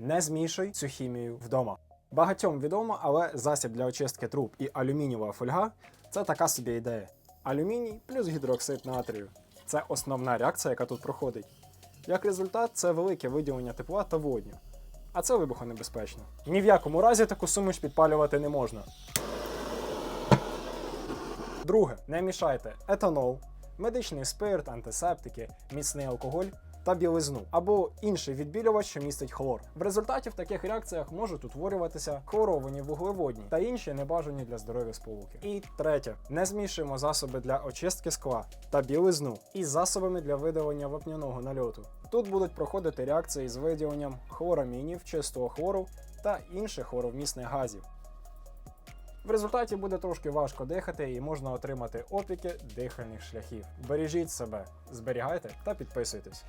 Не змішуй цю хімію вдома. Багатьом відомо, але засіб для очистки труб і алюмінієва фольга це така собі ідея. Алюміній плюс гідроксид натрію. Це основна реакція, яка тут проходить. Як результат, це велике виділення тепла та водню. А це вибухонебезпечно. Ні в якому разі таку суміш підпалювати не можна. Друге, не мішайте етанол, медичний спирт, антисептики, міцний алкоголь та білизну або інший відбілювач, що містить хлор. В результаті в таких реакціях можуть утворюватися хлоровані вуглеводні та інші небажані для здоров'я сполуки. І третє, не змішуємо засоби для очистки скла та білизну із засобами для видалення вапняного нальоту. Тут будуть проходити реакції з виділенням хлорамінів, чистого хлору та інших хлоровмісних газів. В результаті буде трошки важко дихати і можна отримати опіки дихальних шляхів. Бережіть себе, зберігайте та підписуйтесь.